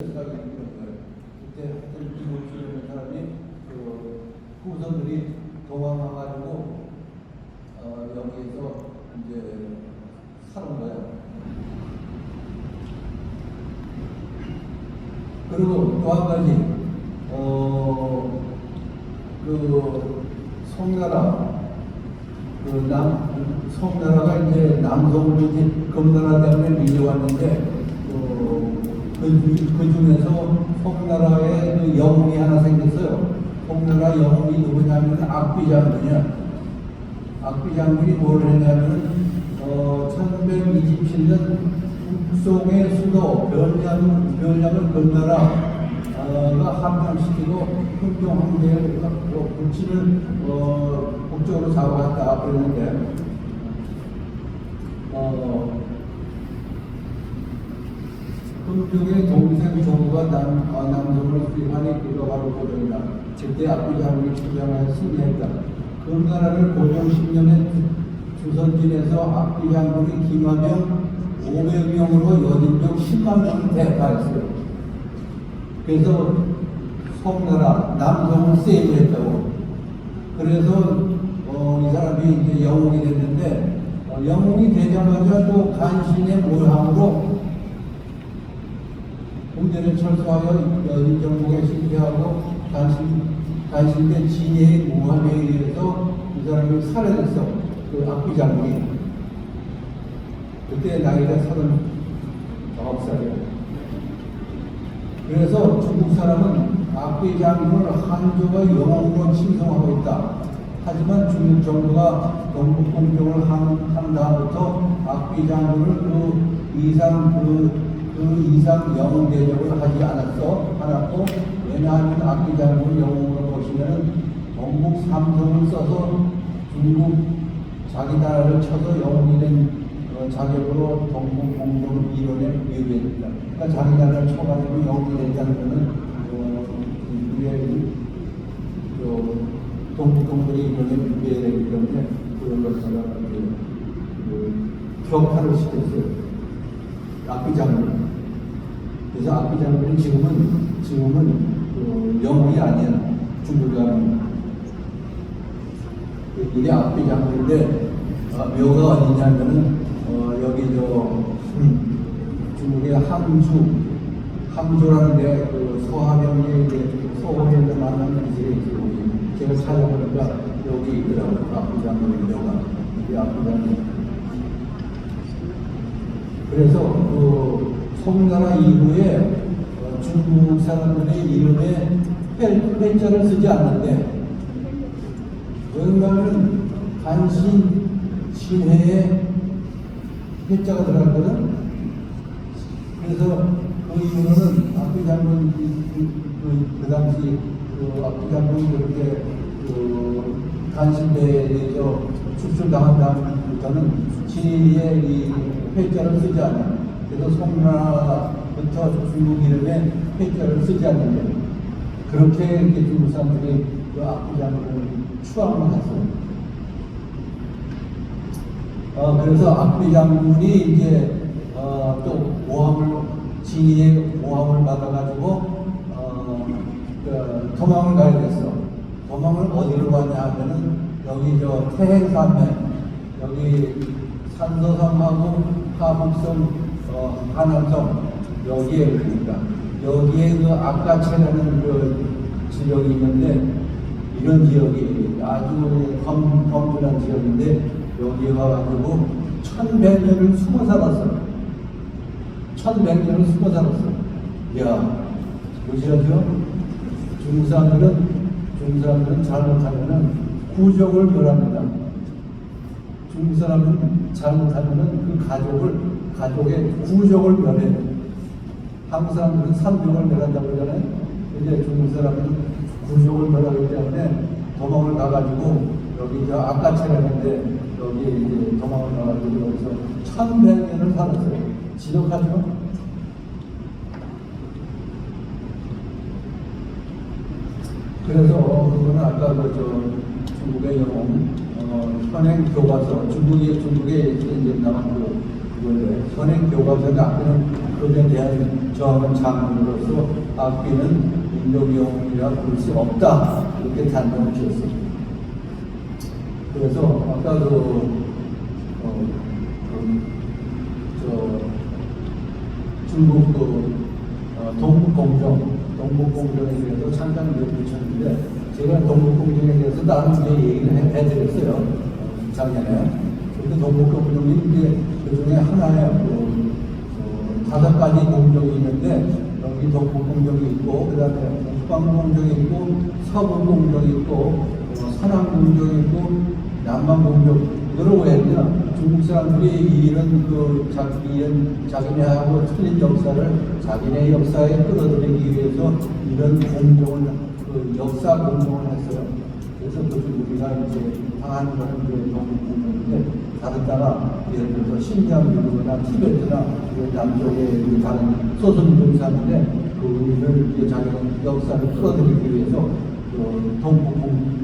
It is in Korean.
생각이 드는 거예요. 그때 하여튼 김옥수라는 사람이 그 후손들이 도망가가지고 어, 여기에서 이제 사는 거예요. 그리고 또 한 가지, 어, 그 송나라, 그 남, 송나라가 이제 이제 금나라 때문에 밀려왔는데, 어, 그, 그 중에서 송나라에 그 영웅이 하나 생겼어요. 송나라 영웅이 누구냐면 악비 장군이야. 악비 장군이 뭘 했냐면, 어, 1127년 북송의 수도 변량을, 변량을 건너라 가 함정시키고 흥경 황제의 그 불치를 어, 북쪽으로 잡아갔다 그랬는데 어, 흥경의 동생 정부가 남, 아, 남성을 수입하니 그가 바로 고종이다. 그때 압구장군이 주장하여 승리했다. 금나라를 고종 10년에 주선진에서 압구장군이 김하병 500명으로 여진병 10만 명을 대파했어요. 그래서 송나라 남성을 세이브했다고. 그래서 어, 이 사람이 이제 영웅이 됐는데 어, 영웅이 되자마자 또 간신의 모함으로 군대를 철수하여 여진정복에 실패하고 간신 간신대 진해의 모함에 의해서 이 사람이 살해됐어. 그 악비장군이. 그때 나이가 서른 아홉 살이에요. 그래서 중국 사람은 악비 장군을 한조가 영웅으로 칭송하고 있다. 하지만 중국 정부가 동북 공정을 한, 한 다음부터 악비 장군을 그 이상 그, 그 이상 영웅 대접을 하지 않았어 않았고 왜냐하면 악비 장군 영웅으로 보시면은 동북 삼성을 써서 중국 자기 나라를 쳐서 영웅이 된 어, 자격으로 동북 공동 이론에 위배했다. 그러니까 자기 나라를 쳐가지고 영웅이 된다는 것은 어, 그 동북 공동 이론에 위배되기 때문에 그런 것을 그, 그, 격파를 시켰어요. 악비 장군. 그래서 장군은 지금은 지금은 그 영웅이 아니야. 중국 사람. 이게 악비 장군인데 어, 묘가 어디냐면은 어, 여기 저 음, 중국의 함주. 함주라는 데그 서하병이 이제 서호에서 만나는 기술이 있고 제가 찾아보니까 여기 있더라고요. 장군의 묘가. 이 악비 장군 그래서 그 송나라 이후에 어, 중국 사람들의 이름에 회- 회자를 쓰지 않는데 왜냐하면 간신 신해에 회자가 들어갔거든. 그래서 그 이유는 압구 장군 그, 그, 그 당시 그 압구 장군이 그렇게 그 간신대에 대해서 축출당한 다음부터는 진해에 이 회자를 쓰지 않아. 그래서 송나라부터 중국 이름에 회자를 쓰지 않는데 그렇게 이렇게 중국 사람들이 그 압구 장군을 추앙을 했어요. 어, 그래서 악비 장군이 이제 어, 또 모함을 진위의 모함을 받아가지고 어, 그 도망을 가야 됐어. 도망을 어디로 가냐 하면은 여기 저 태행산맥 여기 산서섬하고 하북섬 어, 하남섬 여기에 그러니까 여기에 그 아까체라는 그 지역이 있는데 이런 지역이 아주 검, 검분한 지역인데 여기 와가지고 천백년을 숨어 살았어. 천백년을 숨어 살았어. 이야, 보시죠? 중국 사람들은 잘못하면은 구족을 멸합니다. 중국 사람은 잘못하면은 그 가족을, 가족의 구족을 멸해. 한국 사람들은 삼족을 멸한다고 그러잖아요. 근데 중국 사람은 구족을 멸하기 때문에 도망을 가가지고 여기 저 아까체라는데 여기 이제 도망을 가가지고 여기서 천백 년을 살았어요. 지독하죠? 그래서 그거는 아까 그저 중국의 영웅 어, 현행 교과서 중국의 중국에 이제 나온 그 그건데 현행 교과서가 앞에는 그에 대한 저항은 장군으로서 악기는 민족 영웅이라 부를 수 없다 이렇게 단정을 지었습니다. 그래서 아까 그, 어, 그, 저, 중국 그, 어, 동북공정, 동북공정에 대해서 찬장을 붙였는데, 제가 동북공정에 대해서 나름 이제 얘기를 해, 해드렸어요. 어, 작년에. 근데 동북공정이 이제 그 중에 하나의 그, 어, 다섯 가지 공정이 있는데, 여기 동북공정이 있고, 그 다음에 북방공정이 있고, 서북공정이 있고, 어, 서남공정이 있고, 남방공정, 이걸 왜 했냐? 중국 사람들이 이런 그 자기 이런 자기네하고 틀린 역사를 자기네 역사에 끌어들이기 위해서 이런 공정을 그 역사 공정을 했어요. 그래서 그중 우리가 이제 당하는 것은 이제 동북 공정인데 다른 나라 예를 들어서 신疆이나 티베트나 이런 남쪽에 우리 다른 소수민족이 사는데 그 우리를 이제 자기 역사를 끌어들이기 위해서 그 동북 공